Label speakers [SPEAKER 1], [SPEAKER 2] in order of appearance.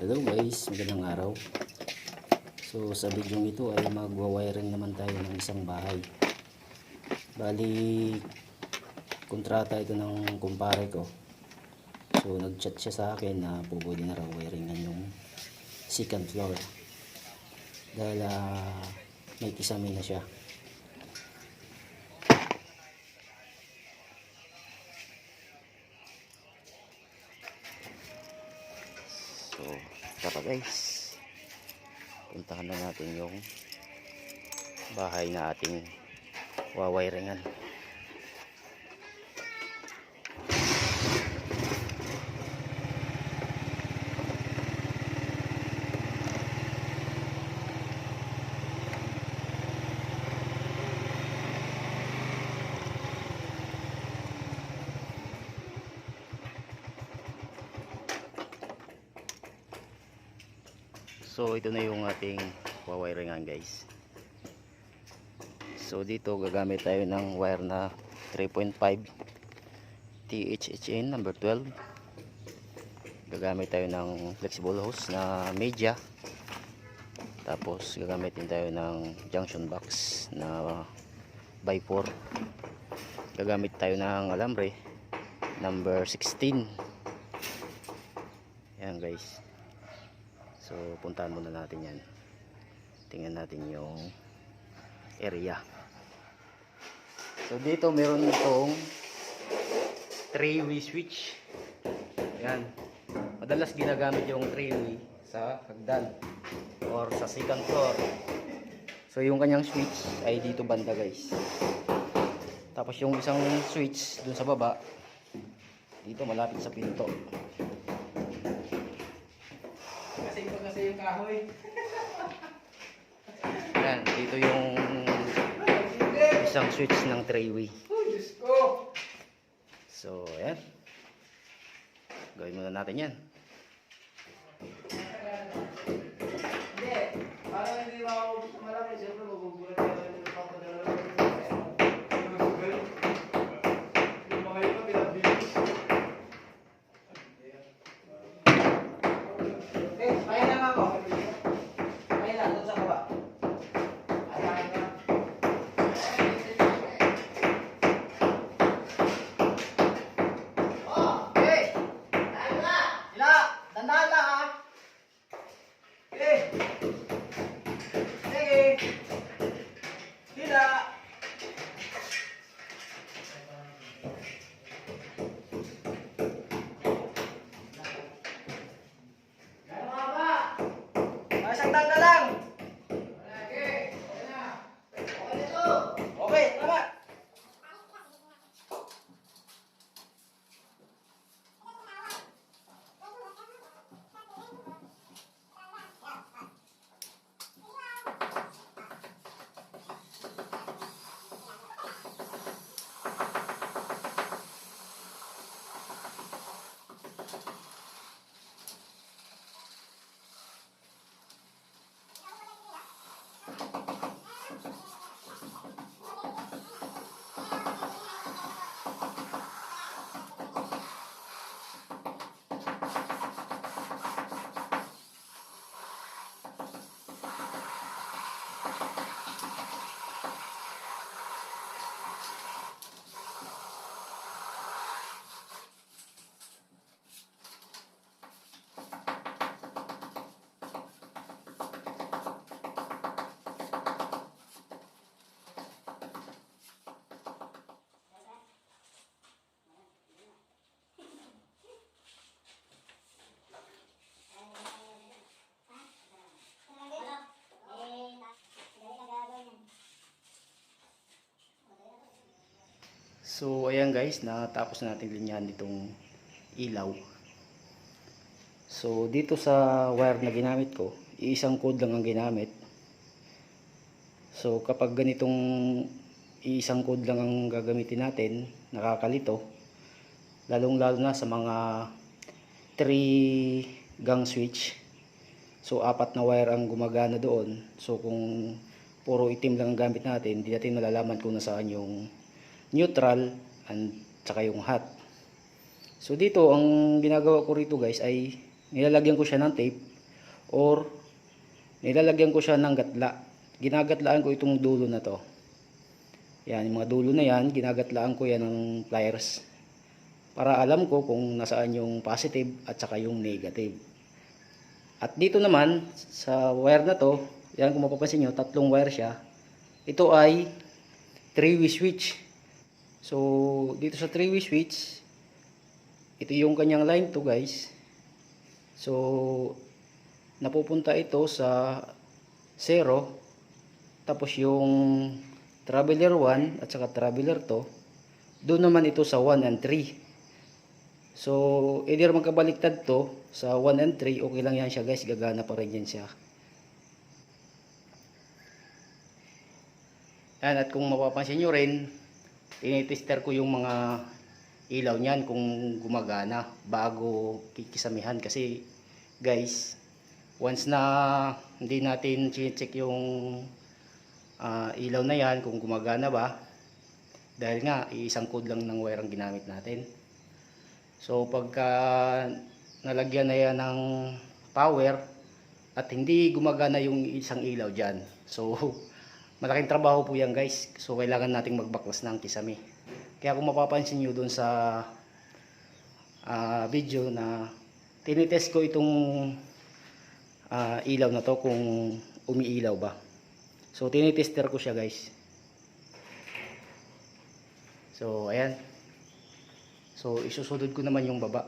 [SPEAKER 1] Hello guys, magandang araw. So sa video ito ay magwa-wiring naman tayo ng isang bahay. Bali, kontrata ito ng kumpare ko. So nag-chat siya sa akin na pupwede na raw wiringan yung second floor. Dahil ah, may kisame na siya. Tara guys. Puntahan na natin yung bahay na ating wawiringan. So ito na yung ating wawiringan guys. So dito gagamit tayo ng wire na 3.5 THHN number 12. Gagamit tayo ng flexible hose na media. Tapos gagamit din tayo ng junction box na by 4. Gagamit tayo ng alambre number 16. Yan guys. So, puntahan muna natin yan. Tingnan natin yung area. So, dito meron itong three-way switch. Yan. Madalas ginagamit yung three-way sa hagdan or sa second floor. So, yung kanyang switch ay dito banda guys. Tapos yung isang switch dun sa baba, dito malapit sa pinto.
[SPEAKER 2] Kasi yung kahoy.
[SPEAKER 1] Yan, dito yung isang switch ng three-way. So, ayan. Gawin muna natin yan.
[SPEAKER 2] Hindi. Parang hindi na malaki. Siyempre, magugulat ka rin ng papadala ng Yung mga iba, pinabilis. Eh, kaya lang ako. Kaya lang, doon sa baba. Lang. Oh, okay. Tayo na. Sila, tandaan lang ha. Okay. Sige. Sila. Ano nga ba? Ah, Isang tangga lang. Okay. Okay na. Okay nito. Okay, tama.
[SPEAKER 1] So, ayan guys, natapos na natin linyahan itong ilaw. So, dito sa wire na ginamit ko, iisang code lang ang ginamit. So, kapag ganitong iisang code lang ang gagamitin natin, nakakalito, lalong-lalo na sa mga 3 gang switch. So, apat na wire ang gumagana doon. So, kung puro itim lang ang gamit natin, hindi natin malalaman kung nasaan yung neutral and tsaka yung hot. So dito ang ginagawa ko rito guys ay nilalagyan ko siya ng tape or nilalagyan ko siya ng gatla. Ginagatlaan ko itong dulo na to. Yan, yung mga dulo na yan, ginagatlaan ko yan ng pliers para alam ko kung nasaan yung positive at saka yung negative. At dito naman, sa wire na to, yan kung mapapansin nyo, tatlong wire siya. Ito ay 3-way switch. So, dito sa 3-way switch, ito yung kanyang line to guys. So, napupunta ito sa 0. Tapos yung traveler 1 at saka traveler 2, doon naman ito sa 1 and 3. So, either magkabaliktad to sa 1 and 3, okay lang yan siya guys, gagana pa rin yan siya. Yan, at kung mapapansin nyo rin, tinitester ko yung mga ilaw niyan kung gumagana bago kikisamihan. Kasi guys, once na hindi natin check yung ah, ilaw na yan kung gumagana ba dahil nga isang code lang ng wire ang ginamit natin. So pagka nalagyan na yan ng power at hindi gumagana yung isang ilaw dyan so malaking trabaho po yan guys so kailangan nating magbaklas ng kisame kaya kung mapapansin nyo dun sa ah, video na tinitest ko itong ah, ilaw na to kung umiilaw ba So, tinitester ko siya guys. So, ayan. So, isusunod ko naman yung baba.